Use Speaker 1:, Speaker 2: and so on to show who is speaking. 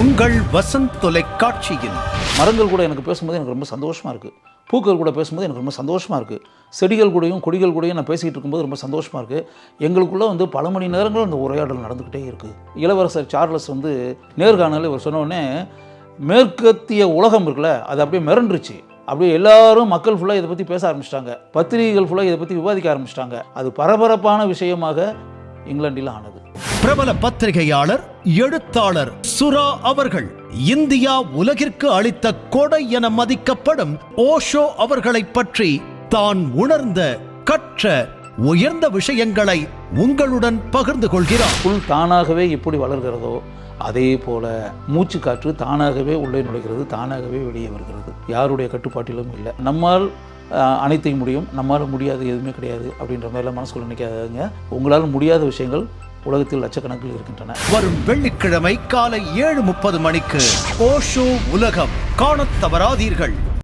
Speaker 1: உங்கள் வசந்த் தொலைக்காட்சியில்.
Speaker 2: மரங்கள் கூட எனக்கு பேசும்போது எனக்கு ரொம்ப சந்தோஷமாக இருக்குது பூக்கள் கூட பேசும்போது எனக்கு ரொம்ப சந்தோஷமாக இருக்குது செடிகள் கூடயும் கொடிகள் கூடயும் நான் பேசிக்கிட்டு இருக்கும்போது ரொம்ப சந்தோஷமாக இருக்குது எங்களுக்குள்ளே வந்து பல மணி நேரங்கள் அந்த உரையாடல் நடந்துக்கிட்டே இருக்குது இளவரசர் சார்லஸ் வந்து நேர்காணல் இவர் சொன்னோடனே மேற்கத்திய உலகம் இருக்குல்ல அது அப்படியே மிரண்டுருச்சு. அப்படியே எல்லாரும் மக்கள் ஃபுல்லாக இதை பற்றி பேச ஆரம்பிச்சிட்டாங்க. பத்திரிகைகள் ஃபுல்லாக இதை பற்றி விவாதிக்க ஆரம்பிச்சிட்டாங்க. அது பரபரப்பான விஷயமாக இங்கிலாந்தில் ஆனது.
Speaker 1: பிரபல பத்திரிகையாளர் எழுத்தாளர் சுரா அவர்கள் இந்தியா உலகிற்கு அளித்த கொடை என மதிக்கப்படும் ஓஷோ அவர்களைப் பற்றி தான் உணர்ந்த கற்ற உயர்ந்த விஷயங்களை உங்களுடன் பகிர்ந்து கொள்கிறார்.
Speaker 2: புல் தானாகவே எப்படி வளர்கிறதோ அதே போல மூச்சு காற்று தானாகவே உள்ளே நுழைகிறது தானாகவே வெளியே வருகிறது. யாருடைய கட்டுப்பாட்டிலும் இல்லை. நம்மால் அனைத்தையும் முடியும். நம்மால் முடியாது எதுவுமே கிடையாது அப்படின்ற மாதிரிலாம் மனசுக்குள்ள நினைக்காதீங்க. உங்களால் முடியாத விஷயங்கள் உலகத்தில் லட்சக்கணக்கில் இருக்கின்றன.
Speaker 1: வரும் வெள்ளிக்கிழமை காலை ஏழு முப்பது மணிக்கு ஓஷோ உலகம். காணத் தவறாதீர்கள்.